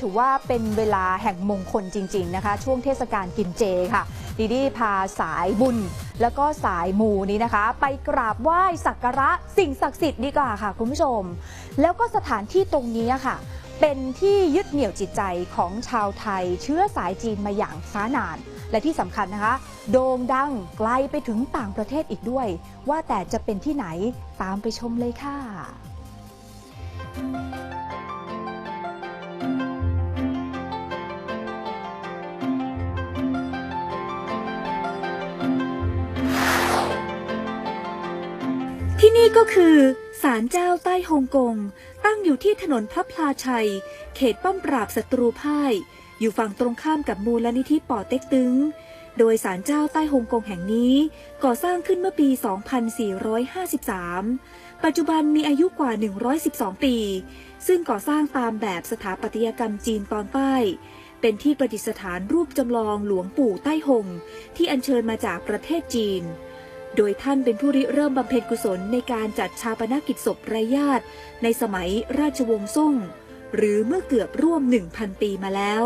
ถือว่าเป็นเวลาแห่งมงคลจริง ๆนะคะ ช่วงเทศกาลกินเจค่ะ ดีดีพาสายบุญ แล้วก็สายมูนี้นะคะ ไปกราบไหว้สักการะสิ่งศักดิ์สิทธิ์ดีกว่าค่ะคุณผู้ชม แล้วก็สถานที่ตรงนี้ค่ะ เป็นที่ยึดเหนี่ยวจิตใจของชาวไทย เชื้อสายจีนมาอย่างช้านานและที่สำคัญนะคะ โด่งดังไกลไปถึงต่างประเทศอีกด้วย ว่าแต่จะเป็นที่ไหนตามไปชมเลยค่ะ ที่นี่ก็คือศาลเจ้าใต้ฮ่องกง ตั้งอยู่ที่ถนนพระพลาชัย เขตป้อมปราบศัตรูพ่าย อยู่ฝั่งตรงข้ามกับมูลนิธิป่อเต็กตึง โดยศาลเจ้าใต้ฮ่องกงแห่งนี้ก่อสร้างขึ้นเมื่อปี 2453 ปัจจุบันมีอายุกว่า 112 ปี ซึ่งก่อสร้างตามแบบสถาปัตยกรรมจีนตอนใต้ เป็นที่ประดิษฐานรูปจำลองหลวงปู่ใต้หงที่อัญเชิญมาจากประเทศจีน โดยท่านเป็นผู้ริเริ่มบำเพ็ญกุศลในการจัดชาปนกิจศพไร้ญาติ ในสมัยราชวงศ์ซ่ง หรือเมื่อเกือบร่วม 1,000 ปีมาแล้ว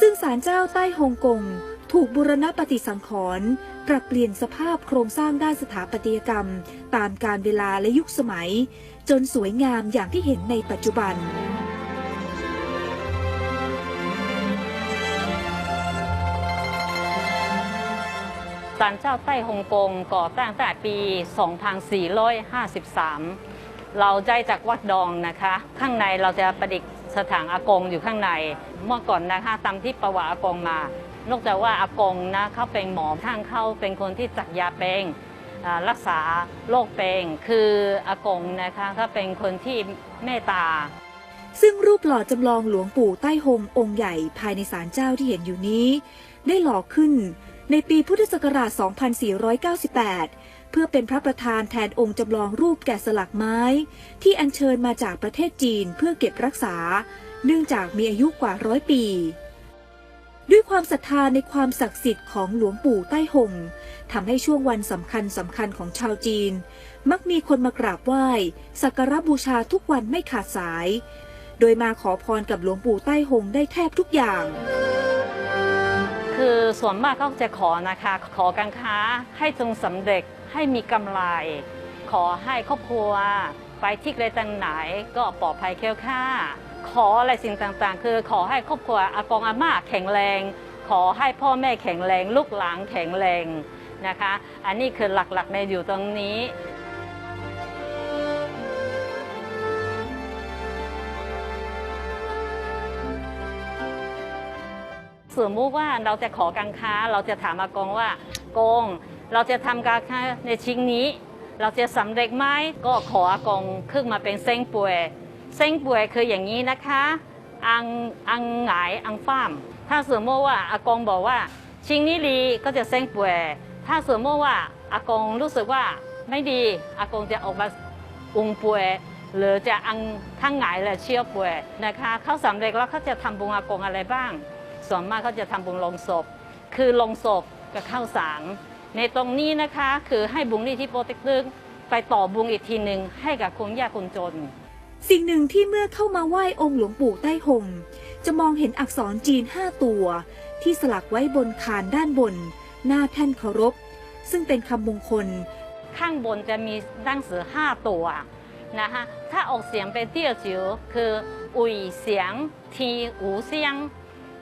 ซึ่งศาลเจ้าใต้ฮ่องกงถูกบูรณปฏิสังขรณ์ปรับเปลี่ยนสภาพโครงสร้างด้านสถาปัตยกรรม ตามการเวลาและยุคสมัย จนสวยงามอย่างที่เห็นในปัจจุบัน ศาลเจ้าใต้ฮ่องกงก่อตั้งตั้งแต่ปี 2453 เราใจจากวัดดองนะคะ ข้างในเราจะประดิษฐานอากงอยู่ข้างใน เมื่อก่อนนะคะตามที่ประวัติอากงมา นอกจากว่าอากงนะเขาเป็นหมอทางเขาเป็นคนที่จักยาเป็นอ่ารักษาโรคเป็นคืออากงนะคะเขาเป็นคนที่เมตตาซึ่งรูปหล่อจำลองหลวงปู่ใต้หงองค์ใหญ่ภายในศาลเจ้าที่เห็นอยู่นี้ ได้หล่อขึ้น ในปีพุทธศักราช 2498 เพื่อเป็นพระประธานแทนองค์จำลองรูปแกะสลักไม้ ที่อัญเชิญมาจากประเทศจีนเพื่อเก็บรักษา เนื่องจากมีอายุกว่าร้อยปี ด้วยความศรัทธาในความศักดิ์สิทธิ์ของหลวงปู่ใต้หงทำให้ช่วงวันสำคัญสำคัญของชาวจีน มักมีคนมากราบไหว้สักการะบูชาทุกวันไม่ขาดสาย โดยมาขอพรกับหลวงปู่ใต้หงได้แทบทุกอย่าง คือส่วนมากเขาจะขอนะคะ ขอการค้าให้จงสำเร็จให้มีกำไร ขอให้ครอบครัว ไปที่ไกลต่างไหนก็ปลอดภัยแคล้วคลาขออะไรสิ่งต่างๆ คือขอให้ครอบครัวอากงอาม่าแข็งแรง ขอให้พ่อแม่แข็งแรง ลูกหลานแข็งแรงนะคะ อันนี้คือหลักๆในอยู่ตรงนี้ สมมุติว่าเราจะขอการค้า เราจะถามอากงว่าโกง เราจะทำการค้าในชิ้นนี้ เราจะสำเร็จไหมก็ขออากงขึ้นมาเป็นเส้งป่วย เส้งป่วยคืออย่างนี้นะคะอังอังหงายอังฟ้าม ถ้าสมมติว่าอากงบอกว่าชิ้นนี้ดีก็จะเส้งป่วย ถ้าสมมติว่าอากงรู้สึกว่าไม่ดีอากงจะออกมาองป่วยหรือจะอังทั้งหงายและเชี่ยวป่วยนะคะเขาสำเร็จแล้วเขาจะทำบุญอากงอะไรบ้าง ส่วนมากเขาจะทำบุญลงศพ คือลงศพกับข้าวสารในตรงนี้นะคะคือให้บุญนี่ที่โปรเต็กตึงไปต่อบุญอีกทีหนึ่งให้กับคนยากคนจน สิ่งหนึ่งที่เมื่อเข้ามาไหว้องค์หลวงปู่ใต้หงจะมองเห็นอักษรจีนห้าตัว ที่สลักไว้บนคานด้านบน หน้าแท่นเคารพ ซึ่งเป็นคำมงคล ข้างบนจะมีหนังสือห้าตัวนะคะถ้าออกเสียงเป็นเตี้ยจิ๋วคืออุยเสียงทีอูเสียง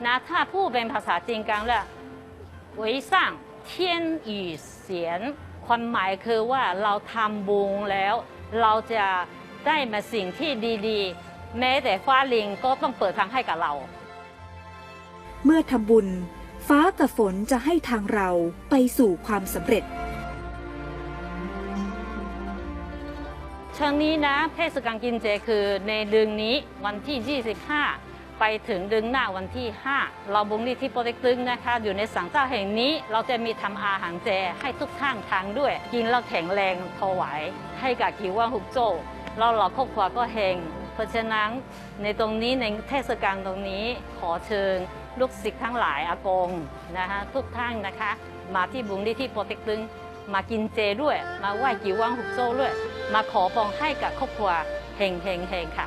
นะถ้าพูดเป็นภาษาจีนกลางเรียกไว้สร้างเทียนอีเสียนความหมายคือว่าเราทำบุญแล้ว เราจะได้มาสิ่งที่ดีๆ แม้แต่ฟ้าลิงก็ต้องเปิดทางให้กับเรา เมื่อทำบุญ ฟ้ากับฝนจะให้ทางเราไปสู่ความสำเร็จเชิงนี้นะเทศกาลกินเจคือในเดือนนี้วันที่ 25 ไปถึงดือนหน้าวันที่ 5 เราบุญที่ที่โปรเต็กตึงนะคะ อยู่ในสังเจ้าแห่งนี้ เราจะมีทำอาหารเจให้ทุกท่านทานด้วย กินแล้วแข็งแรงถวายให้กับกิว่างหุกโจเราเราครอบครัวก็เฮงเพราะฉะนั้นในตรงนี้ในเทศกาลตรงนี้ขอเชิญลูกศิษย์ทั้งหลายอากงนะคะทุกท่านนะคะ มาที่บุญที่โปรเต็กตึงมากินเจด้วย มาไหว้กิววังหุกโจ้ด้วย มาขอปองให้กับครอบครัวเฮงเฮงเฮงค่ะ